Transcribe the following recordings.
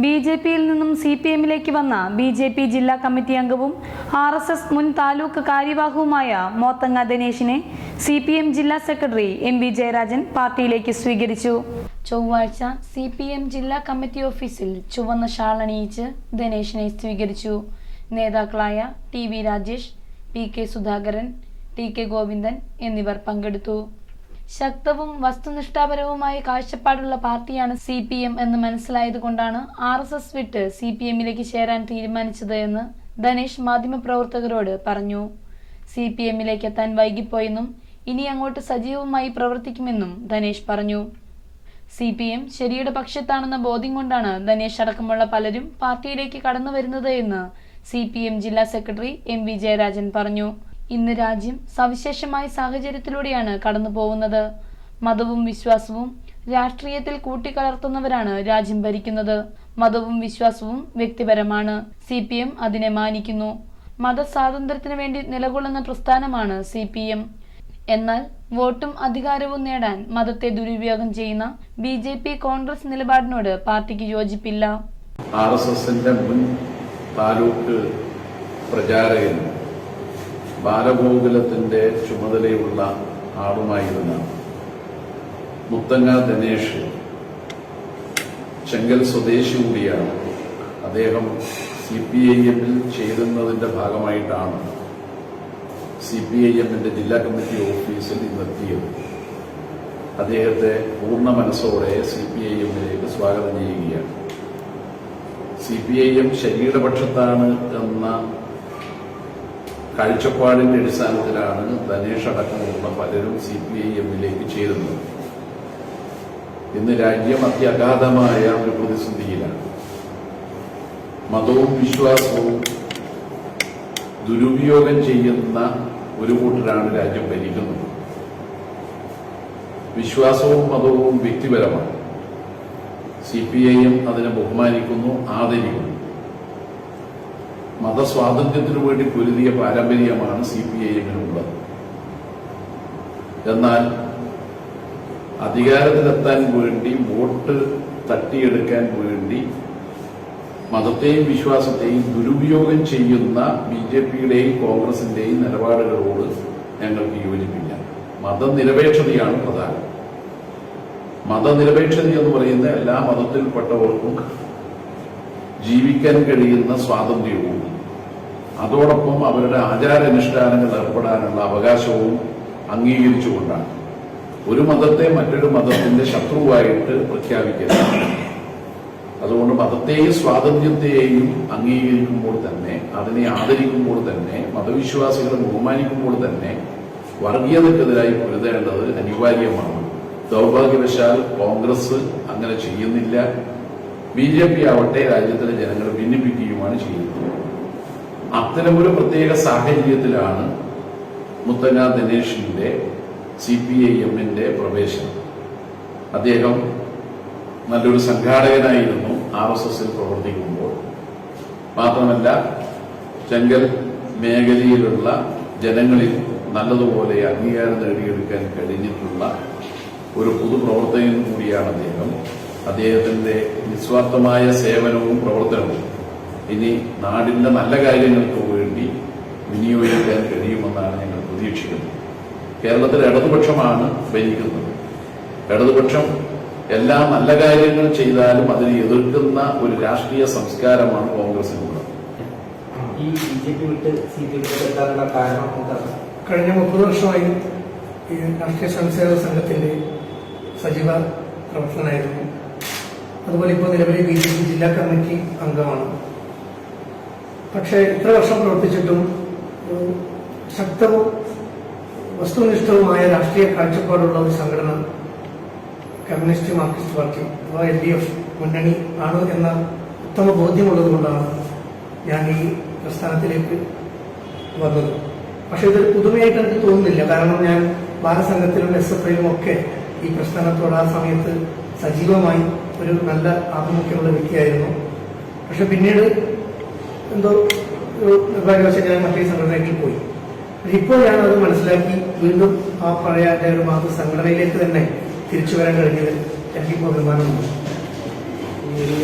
B J പിയിൽ നിന്നും C P എമ്മിലേക്ക് വന്ന ബി ജെ പി ജില്ലാ കമ്മിറ്റി അംഗവും ആർ എസ് എസ് മുൻ താലൂക്ക് കാര്യവാഹവുമായ മോത്തങ്ങ ദിനേശിനെ സി പി എം ജില്ലാ സെക്രട്ടറി എം വി ജയരാജൻ പാർട്ടിയിലേക്ക് സ്വീകരിച്ചു. ചൊവ്വാഴ്ച സി പി എം ജില്ലാ കമ്മിറ്റി ഓഫീസിൽ ചുവന്ന ഷാൾ അണിയിച്ച് ദിനേശിനെ സ്വീകരിച്ചു. നേതാക്കളായ T V Rajesh P K Sudhakaran T K Govindan എന്നിവർ പങ്കെടുത്തു. ശക്തവും വസ്തുനിഷ്ഠാപരവുമായ കാഴ്ചപ്പാടുള്ള പാർട്ടിയാണ് സി പി എം എന്ന് മനസ്സിലായതുകൊണ്ടാണ് ആർ എസ് എസ് വിട്ട് സി പി എമ്മിലേക്ക് ചേരാൻ തീരുമാനിച്ചത് എന്ന് ധനേഷ് മാധ്യമപ്രവർത്തകരോട് പറഞ്ഞു. സി പി എമ്മിലേക്ക് എത്താൻ വൈകിപ്പോയെന്നും ഇനി അങ്ങോട്ട് സജീവമായി പ്രവർത്തിക്കുമെന്നും ധനേഷ് പറഞ്ഞു. സി പി എം ശരിയുടെ പക്ഷത്താണെന്ന ബോധ്യം കൊണ്ടാണ് ധനേഷ് അടക്കമുള്ള പലരും പാർട്ടിയിലേക്ക് കടന്നു വരുന്നത് എന്ന് സി പി എം ജില്ലാ സെക്രട്ടറി എം വി ജയരാജൻ പറഞ്ഞു. ഇന്ന് രാജ്യം സവിശേഷമായ സാഹചര്യത്തിലൂടെയാണ് കടന്നു പോകുന്നത്. മതവും വിശ്വാസവും രാഷ്ട്രീയത്തിൽ കൂട്ടിക്കലർത്തുന്നവരാണ് രാജ്യം ഭരിക്കുന്നത്. മതവും വിശ്വാസവും വ്യക്തിപരമാണ്. സി പി എം അതിനെ മാനിക്കുന്നു. മതസ്വാതന്ത്ര്യത്തിനു വേണ്ടി നിലകൊള്ളുന്ന പ്രസ്ഥാനമാണ് സി പി എം. എന്നാൽ വോട്ടും അധികാരവും നേടാൻ മതത്തെ ദുരുപയോഗം ചെയ്യുന്ന ബി ജെ പി കോൺഗ്രസ് നിലപാടിനോട് പാർട്ടിക്ക് യോജിപ്പില്ല. ആർ എസ് എസിന്റെ മുൻ താലൂക്ക് പ്രചാരകൻ ബാലഗോകുലത്തിന്റെ ചുമതലയുള്ള ആളുമായിരുന്ന മുത്തങ്ങ ദിനേഷ് ചെങ്കൽ സ്വദേശി കൂടിയാണ്. അദ്ദേഹം സി പി ഐ എമ്മിൽ ചേരുന്നതിന്റെ ഭാഗമായിട്ടാണ് സി പി ഐ എമ്മിന്റെ ജില്ലാ കമ്മിറ്റി ഓഫീസിൽ ഇന്നെത്തിയത്. അദ്ദേഹത്തെ പൂർണ മനസ്സോടെ സി പി ഐ എമ്മിലേക്ക് സ്വാഗതം ചെയ്യുകയാണ്. സി പി ഐ എം ശരീരപക്ഷത്താണ് എന്ന കാഴ്ചപ്പാടിന്റെ അടിസ്ഥാനത്തിലാണ് ധനേഷ് അടക്കമുള്ള പലരും സി പി ഐ എമ്മിലേക്ക് ചേരുന്നത്. ഇന്ന് രാജ്യം അത്യഗാധമായ ഒരു പ്രതിസന്ധിയിലാണ്. മതവും വിശ്വാസവും ദുരുപയോഗം ചെയ്യുന്ന ഒരു കൂട്ടരാണ് രാജ്യം ഭരിക്കുന്നത്. വിശ്വാസവും മതവും വ്യക്തിപരമാണ്. സി പി ഐ എം അതിനെ ബഹുമാനിക്കുന്നു ആദരിക്കുന്നു. മതസ്വാതന്ത്ര്യത്തിനു വേണ്ടി പൊരുതിയ പാരമ്പര്യമാണ് സി പി ഐ എമ്മിനുള്ളത് എന്നാൽ അധികാരത്തിലെത്താൻ വേണ്ടി വോട്ട് തട്ടിയെടുക്കാൻ വേണ്ടി മതത്തെയും വിശ്വാസത്തെയും ദുരുപയോഗം ചെയ്യുന്ന ബി ജെ പിയുടെയും കോൺഗ്രസിന്റെയും നിലപാടുകളോട് ഞങ്ങൾക്ക് യോജിപ്പില്ല. മതനിരപേക്ഷതയാണ് പ്രധാനം. മതനിരപേക്ഷത എന്ന് പറയുന്ന എല്ലാ മതത്തിൽപ്പെട്ടവർക്കും ജീവിക്കാൻ കഴിയുന്ന സ്വാതന്ത്ര്യവും അതോടൊപ്പം അവരുടെ ആചാരാനുഷ്ഠാനങ്ങൾ ഏർപ്പെടാനുള്ള അവകാശവും അംഗീകരിച്ചുകൊണ്ടാണ്. ഒരു മതത്തെ മറ്റൊരു മതത്തിന്റെ ശത്രുവായിട്ട് പ്രഖ്യാപിക്കരുത്. അതുകൊണ്ട് മതത്തെയും സ്വാതന്ത്ര്യത്തെയും അംഗീകരിക്കുമ്പോൾ തന്നെ അതിനെ ആദരിക്കുമ്പോൾ തന്നെ മതവിശ്വാസികളെ ബഹുമാനിക്കുമ്പോൾ തന്നെ വർഗീയതക്കെതിരായി പൊരുതേണ്ടത് അനിവാര്യമാണ്. ദൗർഭാഗ്യവശാൽ കോൺഗ്രസ് അങ്ങനെ ചെയ്യുന്നില്ല. ബി ജെ പി ആവട്ടെ രാജ്യത്തിലെ ജനങ്ങളെ ഭിന്നിപ്പിക്കുകയുമാണ് ചെയ്യുന്നത്. അത്തരമൊരു പ്രത്യേക സാഹചര്യത്തിലാണ് മുത്തങ്ങ ദിനേഷിന്റെ സി പി ഐ എമ്മിന്റെ പ്രവേശനം. അദ്ദേഹം നല്ലൊരു സംഘാടകനായിരുന്നു ആർ എസ് എസിൽ പ്രവർത്തിക്കുമ്പോൾ. മാത്രമല്ല ചെങ്കൽ മേഖലയിലുള്ള ജനങ്ങളിൽ നല്ലതുപോലെ അംഗീകാരം നേടിയെടുക്കാൻ കഴിഞ്ഞിട്ടുള്ള ഒരു പൊതുപ്രവർത്തകൻ കൂടിയാണ് അദ്ദേഹം. അദ്ദേഹത്തിന്റെ നിസ്വാർത്ഥമായ സേവനവും പ്രവർത്തനവും ഇനി നാടിന്റെ നല്ല കാര്യങ്ങൾക്ക് വേണ്ടി വിനിയോഗിക്കാൻ കഴിയുമെന്നാണ് ഞങ്ങൾ പ്രതീക്ഷിക്കുന്നത് കേരളത്തിൽ ഇടതുപക്ഷമാണ് ഭരിക്കുന്നത്. ഇടതുപക്ഷം എല്ലാ നല്ല കാര്യങ്ങൾ ചെയ്താലും അതിനെ എതിർക്കുന്ന ഒരു രാഷ്ട്രീയ സംസ്കാരമാണ് കോൺഗ്രസിനുള്ളത്. കഴിഞ്ഞ മുപ്പത് വർഷമായി ഈ രാഷ്ട്രീയ സ്വയംസേവക സംഘത്തിന്റെ സജീവ പ്രവർത്തകനായിരുന്നു അതുപോലെ ഇപ്പോൾ നിലവിലെ ബി ജെ പി ജില്ലാ കമ്മിറ്റി അംഗമാണ്. പക്ഷേ ഇത്ര വർഷം പ്രവർത്തിച്ചിട്ടും ശക്തവും വസ്തുനിഷ്ഠവുമായ രാഷ്ട്രീയ കാഴ്ചപ്പാടുള്ള ഒരു സംഘടന കമ്മ്യൂണിസ്റ്റ് മാർക്സിസ്റ്റ് പാർട്ടി അഥവാ എൽ ഡി എഫ് മുന്നണി ആണ് എന്ന ഉത്തമ ബോധ്യമുള്ളത് കൊണ്ടാണ് ഞാൻ ഈ പ്രസ്ഥാനത്തിലേക്ക് വന്നത്. പക്ഷെ ഇതൊരു പുതുമയായിട്ട് എനിക്ക് തോന്നുന്നില്ല. കാരണം ഞാൻ ബാലസംഘത്തിലും എസ് എഫ് ഐയിലും ഒക്കെ ഈ പ്രശ്നത്തോട് ആ സമയത്ത് സജീവമായി ഒരു നല്ല ആഭിമുഖ്യമുള്ള വ്യക്തിയായിരുന്നു. പക്ഷെ പിന്നീട് എന്തോ ഒരു നിർഭാഗ്യവശാൽ ഞാൻ മറ്റേ സംഘടനയ്ക്ക് പോയി. ഇപ്പോൾ ഞാൻ അത് മനസ്സിലാക്കി വീണ്ടും ആ പഴയ എന്റെ ഒരു മാതൃ സംഘടനയിലേക്ക് തന്നെ തിരിച്ചു വരാൻ കഴിഞ്ഞത് എനിക്കിപ്പോൾ അഭിമാനമുണ്ട്. ഈ ഒരു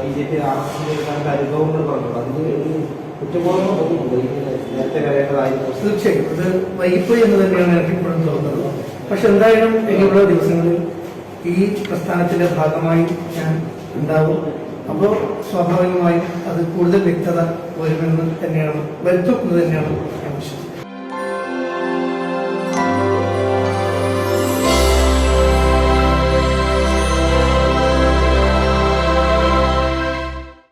B J P R S എസിന്റെ അനുഭവങ്ങൾ പറഞ്ഞു അതിന് ഒരു കുറ്റബോധം തോന്നുന്നുണ്ട് ഇതിന് നേരത്തെ കരയേണ്ടതായിരുന്നു തീർച്ചയായും. അത് വൈകിപ്പോയി എന്ന് തന്നെയാണ് എനിക്ക് ഇപ്പോഴും തോന്നുന്നത്. പക്ഷെ എന്തായാലും ഇനിയുള്ള ദിവസങ്ങളിൽ ഈ പ്രസ്ഥാനത്തിന്റെ ഭാഗമായി ഞാൻ ഉണ്ടാവും. അപ്പോൾ സ്വാഭാവികമായും അത് കൂടുതൽ വ്യക്തത വരുമെന്ന് തന്നെയാണ് വരുത്തുന്നത് തന്നെയാണ് ഞാൻ വിശ്വസിക്കുന്നത്.